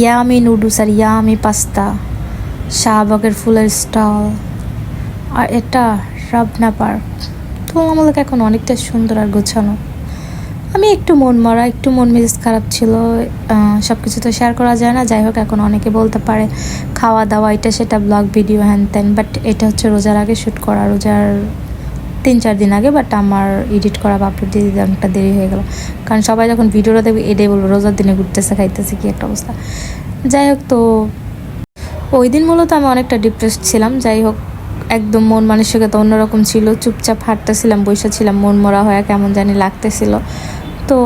Yummy noodles আর yummy pasta, শাহবাগের ফুলের স্টল, আর এটা রাবনা পার্ক। তুলনামূলক এখন অনেকটা সুন্দর আর গোছানো। আমি একটু মন মরা, একটু মন মেজাজ খারাপ ছিল সব কিছু তো শেয়ার করা যায় না। যাই হোক, এখন অনেকে বলতে পারে খাওয়া দাওয়া, এটা সেটা ব্লগ ভিডিও হ্যান ত্যান বাট এটা হচ্ছে রোজার আগে শ্যুট করা, রোজার তিন চার দিন আগে বাট আমার এডিট করা আপলোড দিয়ে অনেকটা দেরি হয়ে গেল। কারণ সবাই যখন ভিডিওটা দেখবে এডে বলব, রোজার দিনে ঘুরতেছে, খাইতেছে, কি একটা অবস্থা। যাই হোক, তো ওই দিন মূলত আমি অনেকটা ডিপ্রেসড ছিলাম। যাই হোক, একদম মন মানসিকতা অন্যরকম ছিল। চুপচাপ হাঁটতেছিলাম, বসে ছিলাম মন মরা হয়ে কেমন জানি লাগতেছিল। তো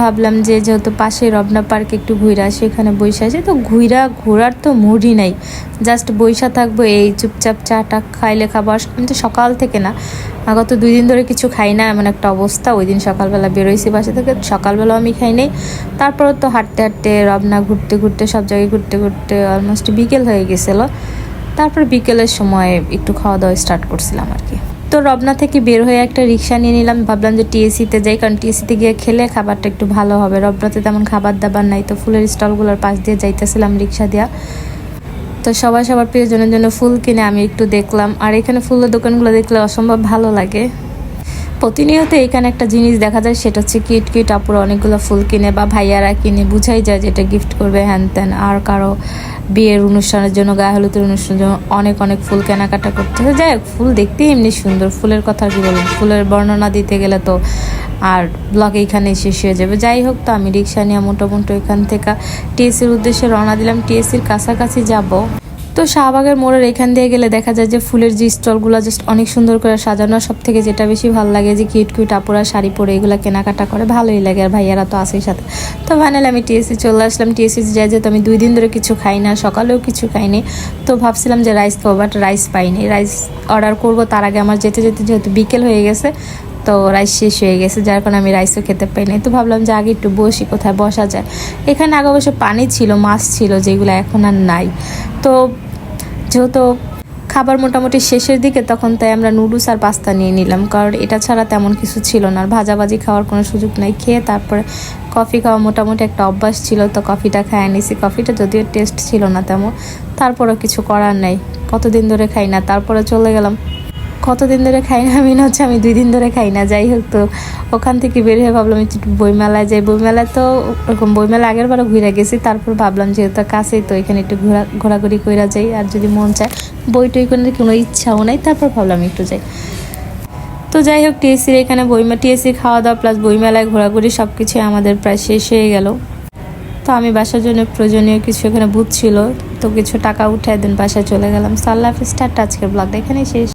ভাবলাম যে যেহেতু পাশে রবনা পার্কে একটু ঘুরা আসি, এখানে বৈশা আছে। তো ঘুরা, ঘোরার তো মুডই নাই। জাস্ট বৈশা থাকব, এই চুপচাপ চাটা খাইলে খাবার আমি তো সকাল থেকে না গত দুই দিন ধরে কিছু খাই না, এমন একটা অবস্থা। ওই দিন সকালবেলা বেরোইছি বাসা থেকে, সকালবেলাও আমি খাই নাই। তারপর তো হাঁটতে হাঁটতে রবনা ঘুরতে ঘুরতে, সব জায়গায় ঘুরতে ঘুরতে অলমোস্ট বিকেল হয়ে গেছিল। তারপর বিকেলের সময় একটু খাওয়া দাওয়া স্টার্ট করছিলাম আর কি। তো রবনা থেকে বের হয়ে একটা রিক্সা নিয়ে নিলাম। ভাবলাম যে টিএসিতে যাই, কারণ টিএসিতে গিয়ে খেলে খাবারটা একটু ভালো হবে। রবনাতে তেমন খাবার দাবার নাই, তো ফুলের স্টলগুলোর পাশ দিয়ে যাইতেছিলাম রিক্সা দেওয়া তো সবাই সবার প্রিয়জনের জন্য ফুল কিনে আমি একটু দেখলাম। আর এখানে ফুলের দোকানগুলো দেখলে অসম্ভব ভালো লাগে। প্রতিনিয়ত এখানে একটা জিনিস দেখা যায়, সেটা হচ্ছে কিট কিট আপুর অনেকগুলো ফুল কিনে বা ভাইয়ারা কিনে, বুঝাই যায় যে এটা গিফট করবে, হ্যান ত্যান। আর কারও বিয়ের অনুষ্ঠানের জন্য, গায়ে হলুদের অনুষ্ঠানের জন্য অনেক অনেক ফুল কেনাকাটা করতে হয়। যাই হোক, ফুল দেখতেই এমনি সুন্দর। ফুলের কথা কি বলব? ফুলের বর্ণনা দিতে গেলে তো আর ব্লগ এইখানে শেষ হয়ে যাবে। যাই হোক, তো আমি রিক্সা নিয়ে মোটামুটি এখান থেকে টিএসির উদ্দেশ্যে রওনা দিলাম। টিএসির কাছাকাছি যাব। তো শাহবাগের মোড়ের এখান দিয়ে গেলে দেখা যায় যে ফুলের যে স্টলগুলো জাস্ট অনেক সুন্দর করে সাজানো সব থেকে যেটা বেশি ভালো লাগে যে কিউট কিউট আপুরা শাড়ি পরে এগুলো কেনাকাটা করে, ভালোই লাগে, আর ভাইয়ারা তো আসেই সাথে। তো ফাইনালি আমি টিএসসি চলে আসলাম। টিএসসি যাই যেহেতু আমি দুই দিন ধরে কিছু খাই না, সকালেও কিছু খাইনি তো ভাবছিলাম যে রাইস খাব বাট রাইস পাইনি। রাইস অর্ডার করব, তার আগে আমার যেতে যেতে যেহেতু বিকেল হয়ে গেছে তো রাইস শেষ হয়ে গেছে, যার কারণে আমি রাইসও খেতে পাই নাই। তো ভাবলাম যে আগে একটু বসি, কোথায় বসা যায়। এখানে আগে অবশ্য পানি ছিল, মাছ ছিল, যেগুলো এখন আর নাই। তো যেহেতু খাবার মোটামুটি শেষের দিকে, তখন তাই আমরা নুডলস আর পাস্তা নিয়ে নিলাম। কারণ এটা ছাড়া তেমন কিছু ছিল না। আর ভাজাভাজি খাওয়ার কোনো সুযোগ নাই। খেয়ে তারপরে কফি খাওয়া মোটামুটি একটা অভ্যাস ছিল, তো কফিটা খাইয়ে নিছি। কফিটা যদিও টেস্ট ছিল না তেমন, তারপরেও কিছু করার নেই। কতদিন ধরে খাই না, তারপরে চলে গেলাম কতদিন ধরে খাই না, আমি হচ্ছে আমি দুই দিন ধরে খাই না, যাই হোক তো। ওখান থেকে বের হয়ে ভাবলাম একটু বইমেলায় যাই। বইমেলায় তো ওরকম বইমেলা আগের বারও ঘুরে গেছি, তারপর ভাবলাম যেহেতু কাছেই তো এখানে একটু ঘোরা, ঘোরাঘুরি কইরা যাই, আর যদি মন চায় বই টই করে কোনো ইচ্ছাও নাই, তারপর ভাবলাম একটু যাই। তো যাই হোক টিএসির এখানে বইমা টিএসি খাওয়া দাওয়া প্লাস বইমেলায় ঘোরাঘুরি সব কিছুই আমাদের প্রায় শেষ হয়ে গেল। তো আমি বাসার জন্য প্রয়োজনীয় কিছু এখানে বুঝছিল তো কিছু টাকা উঠে দিন, বাসায় চলে গেলাম। সাল্লাহ হাফিজ, টাটা, আজকের ব্লগটা এখানেই শেষ।